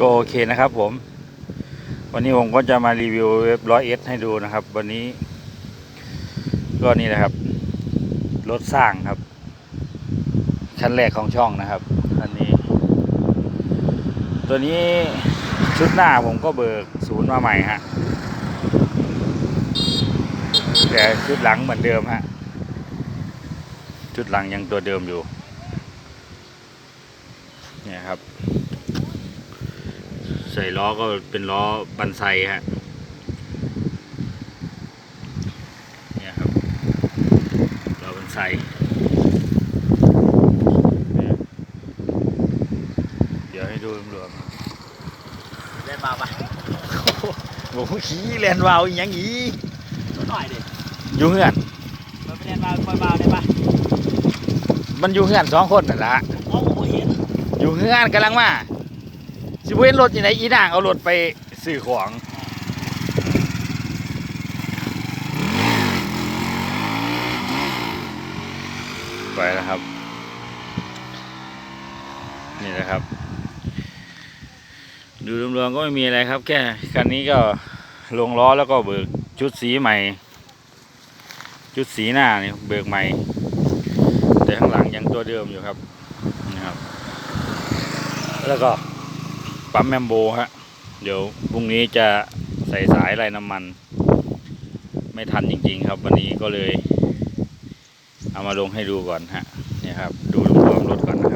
ก็โอเคนะครับผม วันนี้ผมก็จะมารีวิวเว็บร้อยเอสให้ดูนะครับ วันนี้ ก็นี่นะครับ รถสร้างครับ ชั้นแรกของช่องนะครับ อันนี้ ตัวนี้ชุดหน้าผมก็เบิกศูนย์มาใหม่ฮะแต่ชุดหลังเหมือนเดิมฮะชุดหลังยังตัวเดิมอยู่ เนี่ยครับ ใส่ล้อก็เป็นล้อบันไซฮะเนี่ยครับล้อบันไซเนี่ยเดี๋ยวให้ดูรวมเล่นมาปะๆผมขี่เรียนวาวอหย่างนี้ตัวหน่อยดิอยู่เฮือนมันไปเล่นมาคอยมาได้ปะมันอยู่เฮือนสองคนนั่นละโอ้โหเห็นอยู่เฮือนกำลังมา สิเว้นรถอยู่ไหนอีนางเอารถไปซื้อของไปแล้วครับ นี่นะครับ ดูรวมๆก็ไม่มีอะไรครับ แค่คันนี้ก็ลงล้อแล้วก็เบิกชุดสีใหม่ ชุดสีหน้านี่เบิกใหม่ แต่ข้างหลังยังตัวเดิมอยู่ครับนะครับ แล้วก็ ปั๊มแมมโบฮะ เดี๋ยวพรุ่งนี้จะใส่สายไรน้ำมัน ไม่ทันจริง ๆ ครับ วันนี้ก็เลย เอามาลงให้ดูก่อนฮะนี่ครับ ดูรวมรถก่อนนะครับ